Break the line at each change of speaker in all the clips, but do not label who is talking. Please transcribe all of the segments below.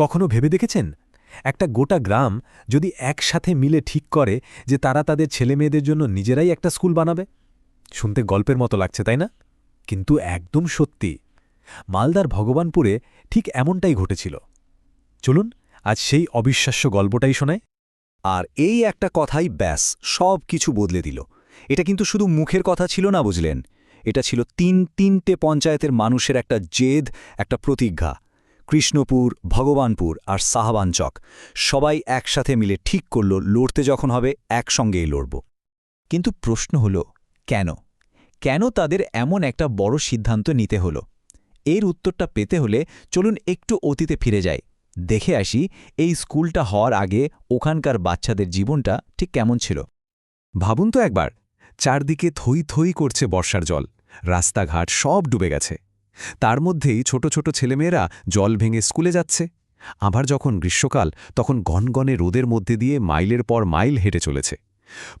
কখনো ভেবে দেখেছেন? একটা গোটা গ্রাম যদি একসাথে মিলে ঠিক করে যে তারা তাদের ছেলেমেয়েদের জন্য নিজেরাই একটা স্কুল বানাবে? শুনতে গল্পের মতো লাগছে, তাই না? কিন্তু একদম সত্যি, মালদার ভগবানপুরে ঠিক এমনটাই ঘটেছিল। চলুন, আজ সেই অবিশ্বাস্য গল্পটাই শোনায়
আর এই একটা কথাই ব্যাস, সব কিছু বদলে দিল। এটা কিন্তু শুধু মুখের কথা ছিল না, বুঝলেন? এটা ছিল তিন তিনটে পঞ্চায়েতের মানুষের একটা জেদ, একটা প্রতিজ্ঞা। কৃষ্ণপুর, ভগবানপুর আর সাহাবানচক সবাই একসাথে মিলে ঠিক করল, লড়তে যখন হবে একসঙ্গেই লড়ব। কিন্তু প্রশ্ন হল, কেন? কেন তাদের এমন একটা বড় সিদ্ধান্ত নিতে হল? এর উত্তরটা পেতে হলে চলুন একটু অতীতে ফিরে যাই। দেখে আসি, এই স্কুলটা হওয়ার আগে ওখানকার বাচ্চাদের জীবনটা ঠিক কেমন ছিল।
ভাবুন তো একবার, চারদিকে থই থই করছে বর্ষার জল। রাস্তাঘাট সব ডুবে গেছে। তার মধ্যেই ছোট ছোট ছেলেমেয়েরা জল ভেঙে স্কুলে যাচ্ছে। আবার যখন গ্রীষ্মকাল, তখন গনগনে রোদের মধ্যে দিয়ে মাইলের পর মাইল হেঁটে চলেছে।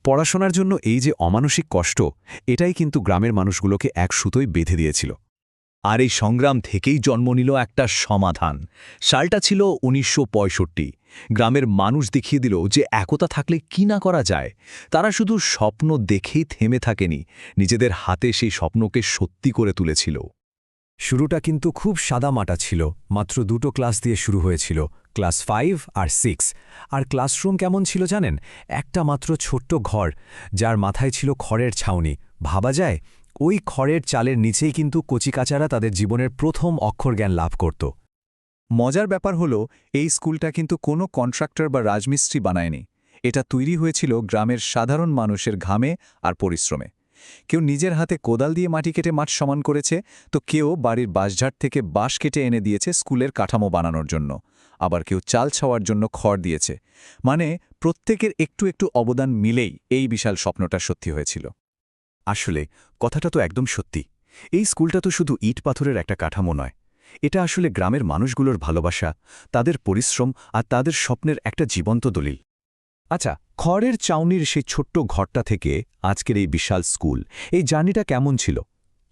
পড়াশোনার জন্য এই যে অমানসিক কষ্ট, এটাই কিন্তু গ্রামের মানুষগুলোকে এক সুতোয় বেঁধে দিয়েছিল।
আর এই সংগ্রাম থেকেই জন্ম নিল একটা সমাধান। সালটা ছিল উনিশশো পঁয়ষট্টি। গ্রামের মানুষ দেখিয়ে দিল যে একতা থাকলে কি না করা যায়। তারা শুধু স্বপ্ন দেখেই থেমে থাকেনি, নিজেদের হাতে সেই স্বপ্নকে সত্যি করে তুলেছিল।
শুরুটা কিন্তু খুব সাদামাটা ছিল, মাত্র দুটো ক্লাস দিয়ে শুরু হয়েছিল, ক্লাস ফাইভ আর সিক্স। আর ক্লাসরুম কেমন ছিল জানেন? একটা মাত্র ছোট্ট ঘর, যার মাথায় ছিল খড়ের ছাউনি। ভাবা যায়, ওই খড়ের চালের নিচেই কিন্তু কচিকাচারা তাদের জীবনের প্রথম অক্ষর জ্ঞান লাভ করত।
মজার ব্যাপার হল, এই স্কুলটা কিন্তু কোনো কন্ট্রাক্টর বা রাজমিস্ত্রি বানায়নি। এটা তৈরি হয়েছিল গ্রামের সাধারণ মানুষের ঘামে আর পরিশ্রমে। কেউ নিজের হাতে কোদাল দিয়ে মাটি কেটে মাঠ সমান করেছে, তো কেউ বাড়ির বাঁশঝাট থেকে বাঁশ কেটে এনে দিয়েছে স্কুলের কাঠামো বানানোর জন্য। আবার কেউ চাল ছাওয়ার জন্য খড় দিয়েছে। মানে প্রত্যেকের একটু একটু অবদান মিলেই এই বিশাল স্বপ্নটা সত্যি হয়েছিল।
আসলে কথাটা তো একদম সত্যি। এই স্কুলটা তো শুধু ইট পাথরের একটা কাঠামো নয়। এটা আসলে গ্রামের মানুষগুলোর ভালোবাসা, তাদের পরিশ্রম আর তাদের স্বপ্নের একটা জীবন্ত দলিল। আচ্ছা খড়ের চাউনির সেই ছোট্ট ঘরটা থেকে আজকের এই বিশাল স্কুল, এই জার্নিটা কেমন ছিল?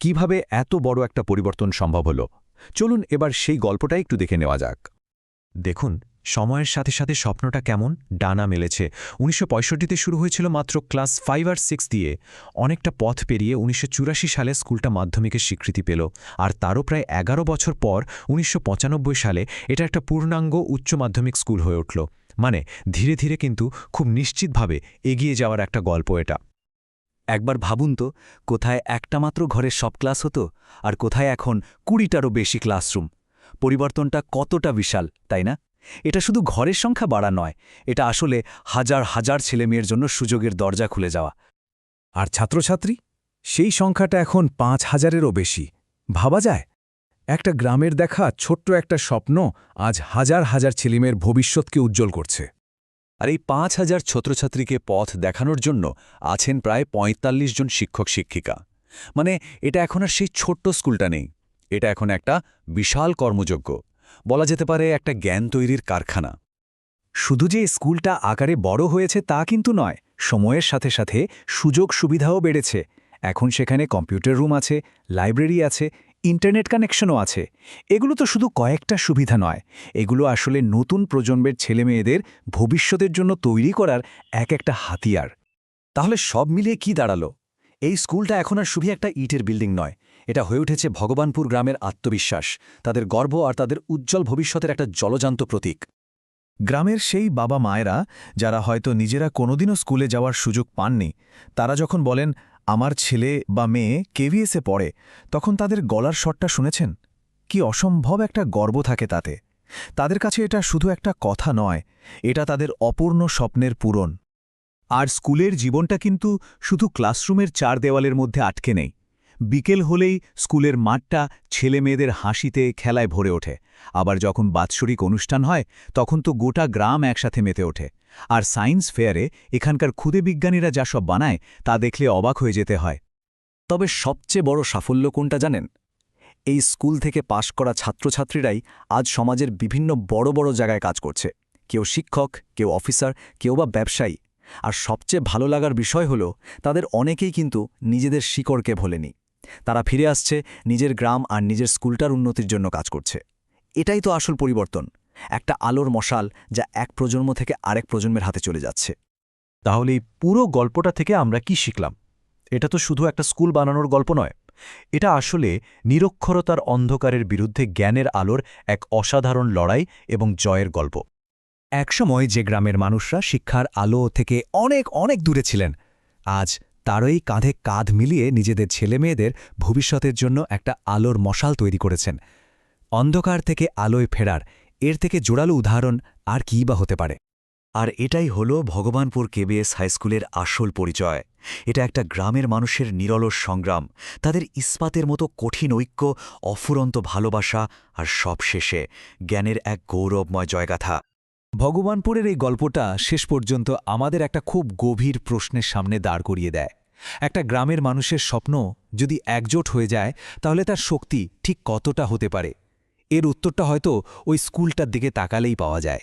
কীভাবে এত বড় একটা পরিবর্তন সম্ভব হল? চলুন এবার সেই গল্পটাই একটু দেখে নেওয়া যাক। দেখুন, সময়ের সাথে সাথে স্বপ্নটা কেমন ডানা মেলেছে। উনিশশো শুরু হয়েছিল মাত্র ক্লাস ফাইভ আর সিক্স দিয়ে। অনেকটা পথ পেরিয়ে উনিশশো চুরাশি সালে স্কুলটা মাধ্যমিকের স্বীকৃতি পেল। আর তারও প্রায় এগারো বছর পর উনিশশো পঁচানব্বই সালে এটা একটা পূর্ণাঙ্গ উচ্চ মাধ্যমিক স্কুল হয়ে উঠল। মানে ধীরে ধীরে কিন্তু খুব নিশ্চিতভাবে এগিয়ে যাওয়ার একটা গল্প এটা।
একবার ভাবুন তো, কোথায় একটা মাত্র ঘরের সব ক্লাস হতো আর কোথায় এখন কুড়িটারও বেশি ক্লাসরুম। পরিবর্তনটা কতটা বিশাল, তাই না? এটা শুধু ঘরের সংখ্যা বাড়া নয়, এটা আসলে হাজার হাজার ছেলেমেয়ের জন্য সুযোগের দরজা খুলে যাওয়া।
আর ছাত্রছাত্রী? সেই সংখ্যাটা এখন পাঁচ হাজারেরও বেশি। ভাবা যায়? একটা গ্রামের দেখা ছোট্ট একটা স্বপ্ন আজ হাজার হাজার ছেলেমেয়ের ভবিষ্যৎকে উজ্জ্বল করছে।
আর এই পাঁচ হাজার ছাত্রছাত্রীকে পথ দেখানোর জন্য আছেন প্রায় ৪৫ জন শিক্ষক শিক্ষিকা। মানে এটা এখন আর সেই ছোট্ট স্কুলটা নেই। এটা এখন একটা বিশাল কর্মযোগ্য বলা যেতে পারে একটা জ্ঞান তৈরির কারখানা।
শুধু যে স্কুলটা আকারে বড় হয়েছে তা কিন্তু নয়, সময়ের সাথে সাথে সুযোগ সুবিধাও বেড়েছে। এখন সেখানে কম্পিউটার রুম আছে, লাইব্রেরি আছে ইন্টারনেট কানেকশনও আছে। এগুলো তো শুধু কয়েকটা সুবিধা নয়। এগুলো আসলে নতুন প্রজন্মের ছেলেমেয়েদের ভবিষ্যতের জন্য তৈরি করার এক একটা হাতিয়ার।
তাহলে সব মিলিয়ে কি দাঁড়াল? এই স্কুলটা এখন আর শুধু একটা ইটের বিল্ডিং নয়। এটা হয়ে উঠেছে ভগবানপুর গ্রামের আত্মবিশ্বাস, তাদের গর্ব আর তাদের উজ্জ্বল ভবিষ্যতের একটা জলজান্ত প্রতীক।
গ্রামের সেই বাবা মায়েরা যারা হয়তো নিজেরা কোনোদিনও স্কুলে যাওয়ার সুযোগ পাননি, তারা যখন বলেন আমার ছেলে বা মেয়ে কেভিএসে পড়ে, তখন তাদের গলার শটটা শুনেছেন? কি অসম্ভব একটা গর্ব থাকে তাতে। তাদের কাছে এটা শুধু একটা কথা নয়, এটা তাদের অপূর্ণ স্বপ্নের পূরণ। আর স্কুলের জীবনটা কিন্তু শুধু ক্লাসরুমের চার দেওয়ালের মধ্যে আটকে নেই। বিকেল হলেই স্কুলের মাঠটা ছেলে মেয়েদের হাসিতে খেলায় ভরে ওঠে। আবার যখন বাৎসরিক অনুষ্ঠান হয়, তখন তো গোটা গ্রাম একসাথে মেতে ওঠে। আর সায়েন্স ফেয়ারে এখানকার ক্ষুদে বিজ্ঞানীরা যা সব বানায়, তা দেখলে অবাক হয়ে যেতে হয়।
তবে সবচেয়ে বড় সাফল্য কোনটা জানেন? এই স্কুল থেকে পাশ করা ছাত্রছাত্রীরাই আজ সমাজের বিভিন্ন বড় বড় জায়গায় কাজ করছে। কেউ শিক্ষক, কেউ অফিসার, কেউ বা ব্যবসায়ী। আর সবচেয়ে ভালো লাগার বিষয় হল, তাদের অনেকেই কিন্তু নিজেদের শিকড়কে ভোলেনি। তারা ফিরে আসছে নিজের গ্রাম আর নিজের স্কুলটার উন্নতির জন্য কাজ করছে। এটাই তো আসল পরিবর্তন, একটা আলোর মশাল যা এক প্রজন্ম থেকে আরেক প্রজন্মের হাতে চলে যাচ্ছে।
তাহলে এই পুরো গল্পটা থেকে আমরা কি শিখলাম? এটা তো শুধু একটা স্কুল বানানোর গল্প নয়, এটা আসলে নিরক্ষরতার অন্ধকারের বিরুদ্ধে জ্ঞানের আলোর এক অসাধারণ লড়াই এবং জয়ের গল্প।
একসময় যে গ্রামের মানুষরা শিক্ষার আলো থেকে অনেক অনেক দূরে ছিলেন, আজ তারই কাঁধে কাঁধ মিলিয়ে নিজেদের ছেলেমেয়েদের ভবিষ্যতের জন্য একটা আলোর মশাল তৈরি করেছেন। অন্ধকার থেকে আলোয় ফেরার, এর থেকে জোরালো উদাহরণ আর কী বা হতে পারে?
আর এটাই হল ভগবানপুর কেবিএস হাইস্কুলের আসল পরিচয়। এটা একটা গ্রামের মানুষের নিরলস সংগ্রাম, তাদের ইস্পাতের মতো কঠিন ঐক্য, অফুরন্ত ভালোবাসা আর সবশেষে জ্ঞানের এক গৌরবময় জয়গাথা।
ভগবানপুরের এই গল্পটা শেষ পর্যন্ত আমাদের একটা খুব গভীর প্রশ্নের সামনে দাঁড় করিয়ে দেয়। একটা গ্রামের মানুষের স্বপ্ন যদি একজোট হয়ে যায়, তাহলে তার শক্তি ঠিক কতটা হতে পারে? এর উত্তরটা হয়তো ওই স্কুলটার দিকে তাকালেই পাওয়া যায়।